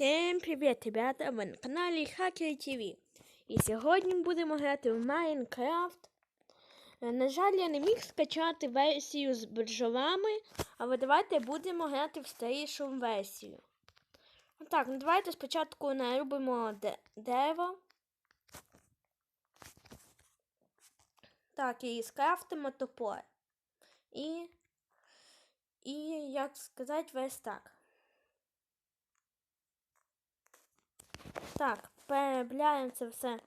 Всем привет, ребята! Ви на каналі Hacker TV. І сьогодні будемо грати в Майнкрафт. Е, На жаль, я не міг скачати версію з біржовами, але давайте будемо грати в старішу версію. Ну Так, ну давайте спочатку нарубимо де- дерево. Так, і скрафтимо топор. І, і як сказати, весь так. Так, перебляємо це все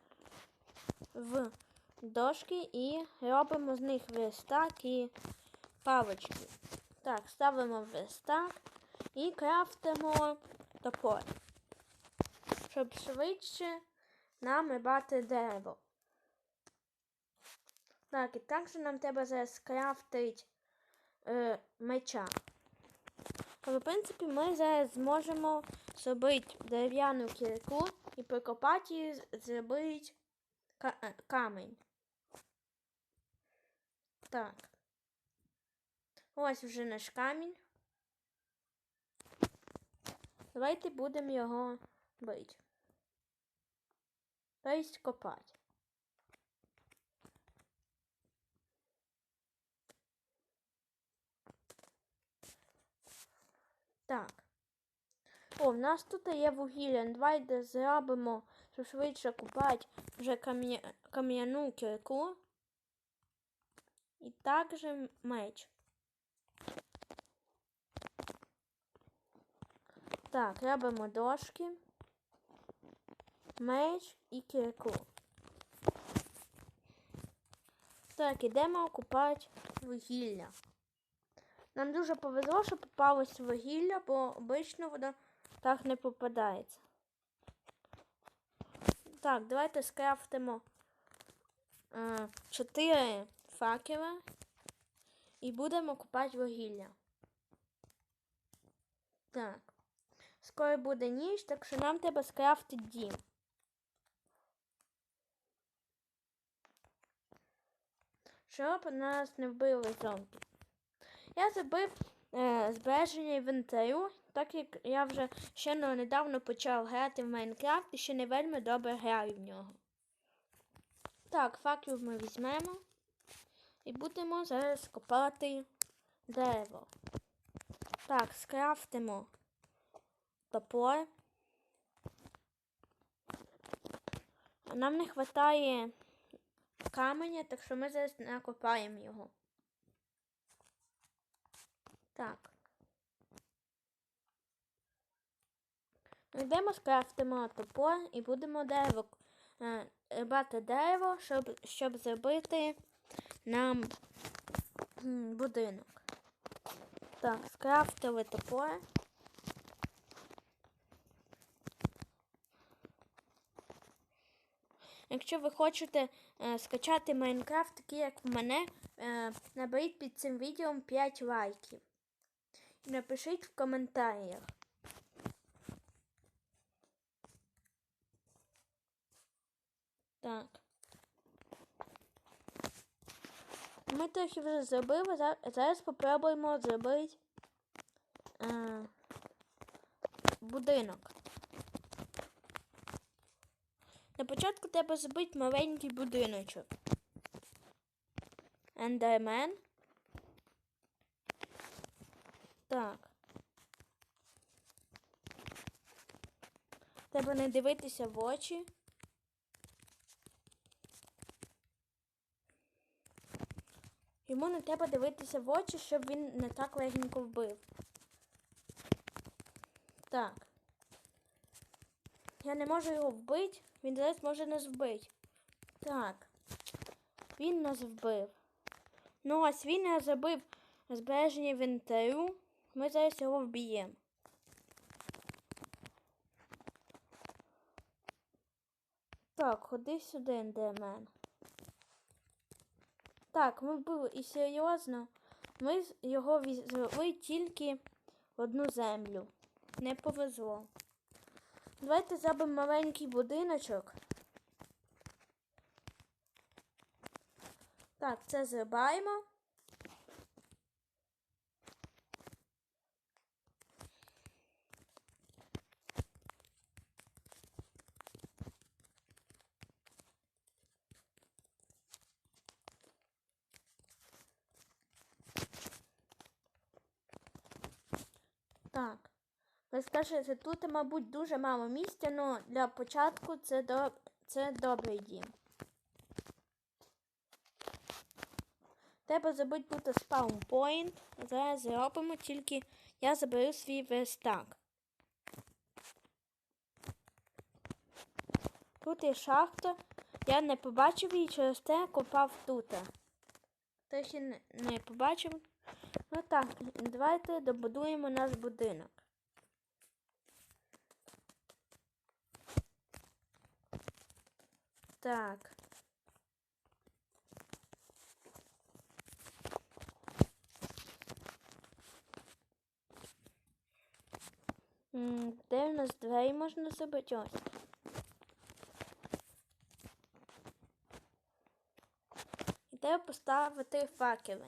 в дошки і робимо з них верстак і палички. Так, ставимо верстак і крафтимо топор. Щоб швидше нам рибати дерево. Так, і також нам треба зараз скрафтити е, меча. В принципі, ми зараз зможемо зробити дерев'яну кірку і прикопати її, зробити е, камінь. Так. Ось вже наш камінь. Давайте будемо його бити. Тобто копати. Так. О, в нас тут є вугілля. Давайте зробимо, щоб швидше купати вже кам'я- кам'яну кірку. І також меч. Так, робимо дошки, меч і кірку. Так, ідемо купати вугілля. Нам дуже повезло, що попалось вугілля, бо обично воно так не попадається. Так, давайте скрафтимо е, 4 факела і будемо купати вугілля. Так. Скоро буде ніч, так що нам треба скрафтити дім. Щоб нас не вбили зомбі. Я забив е, збереження інвентарю, так як я вже ще недавно почав грати в Майнкрафт і ще не вельми добре граю в нього. Так, факел ми візьмемо і будемо зараз копати дерево. Так, скрафтимо топор. Нам не вистачає каменя, так що ми зараз накопаємо його. Так. Йдемо, скрафтимо топор і будемо дерево е, рибати дерево, щоб, щоб зробити нам будинок. Так, скрафтили топор. Якщо ви хочете е, скачати Майнкрафт, такий як в мене, е, наберіть під цим відео 5 лайків. Напишіть в коментарях. Так. Ми трохи вже зробили. за- Зараз спробуємо зробити е, будинок. На початку треба зробити маленький будиночок. Ендермен. Так. Треба не дивитися в очі. Йому не треба дивитися в очі, щоб він не так легенько вбив. Так. Я не можу його вбити, він зараз може нас вбити. Так. Він нас вбив. Ну ось він нас забив збереження інвентарю. Ми зараз його вб'ємо. Так, ходи сюди, ендермен. Так, ми вбили і серйозно. Ми його візли тільки в одну землю. Не повезло. Давайте зробимо маленький будиночок. Так, це зрибаємо. Так. Ви скажете, тут, мабуть, дуже мало місця, але для початку це, до... це добрий дім. Треба забути тут спаунпоінт. Зараз зробимо, тільки я заберу свій верстак. Тут є шахта. Я не побачив її через те копав тут. Трохи не побачив. Ну так, давайте добудуємо наш будинок. Так. Де в нас двері можна зробити? Ось. І треба поставити факели.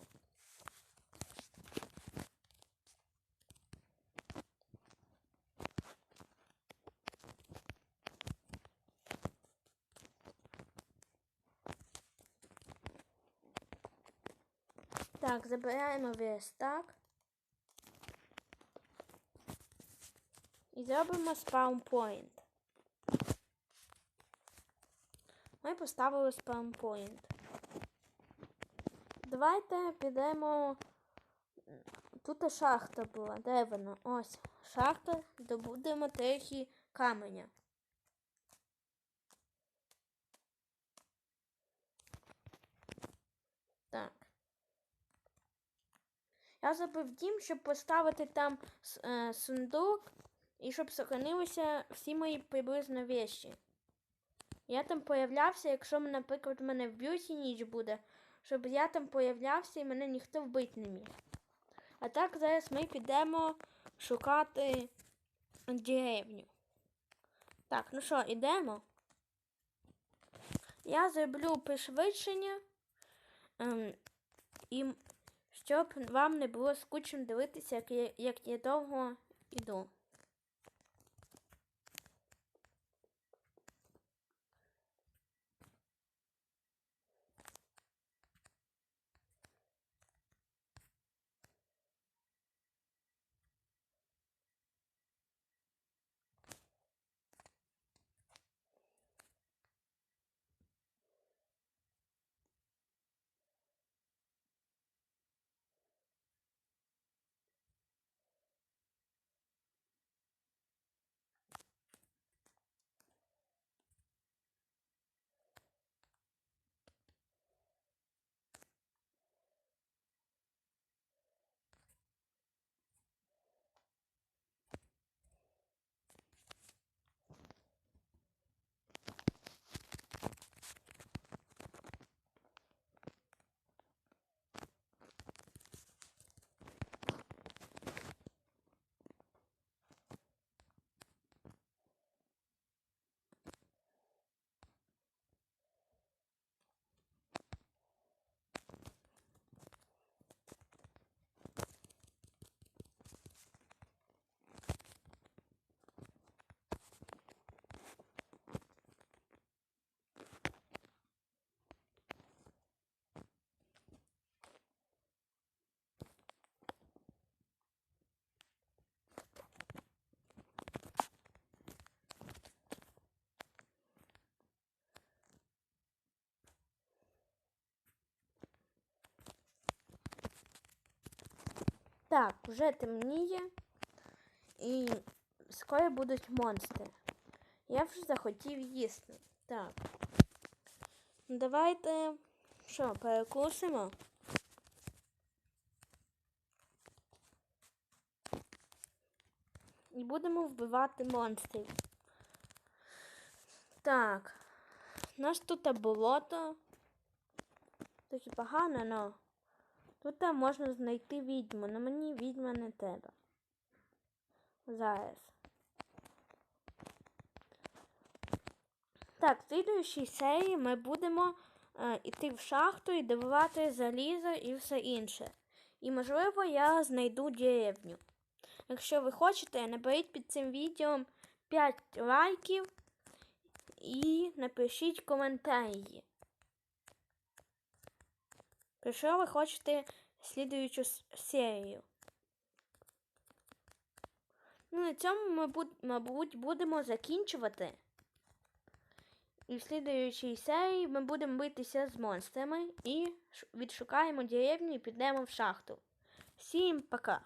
Так, забираємо верстак. І зробимо спаунпоінт. Ми поставили спаунпоінт. Давайте підемо. Тут шахта була. Де вона? Ось. Шахта, добудемо трохи каменя. Так. Я забив дім, щоб поставити там е, сундук і щоб сохранилися всі мої приблизно вещі. Я там появлявся, якщо, наприклад, мене вб'ють і ніч буде, щоб я там появлявся і мене ніхто вбити не міг. А так зараз ми підемо шукати деревню. Так, ну що, ідемо? Я зроблю пришвидшення, ем, і щоб вам не було скучно дивитися, як я, як я довго йду. Так, вже темніє. І скоро будуть монстри. Я вже захотів їсти. Так. Давайте. Що, перекусимо? І будемо вбивати монстрів. Так. У нас тут болото. Трохи погано, але тут можна знайти відьму, але мені відьма не треба. Зараз. Так, в слідуючій серії ми будемо е, йти в шахту і добувати залізо і все інше. І, можливо, я знайду деревню. Якщо ви хочете, наберіть під цим відео 5 лайків і напишіть коментарі. Про що ви хочете слідуючу серію. серію? на цьому ми, мабуть, будемо закінчувати. І в слідуючій серії ми будемо битися з монстрами і відшукаємо деревню і підемо в шахту. Всім пока!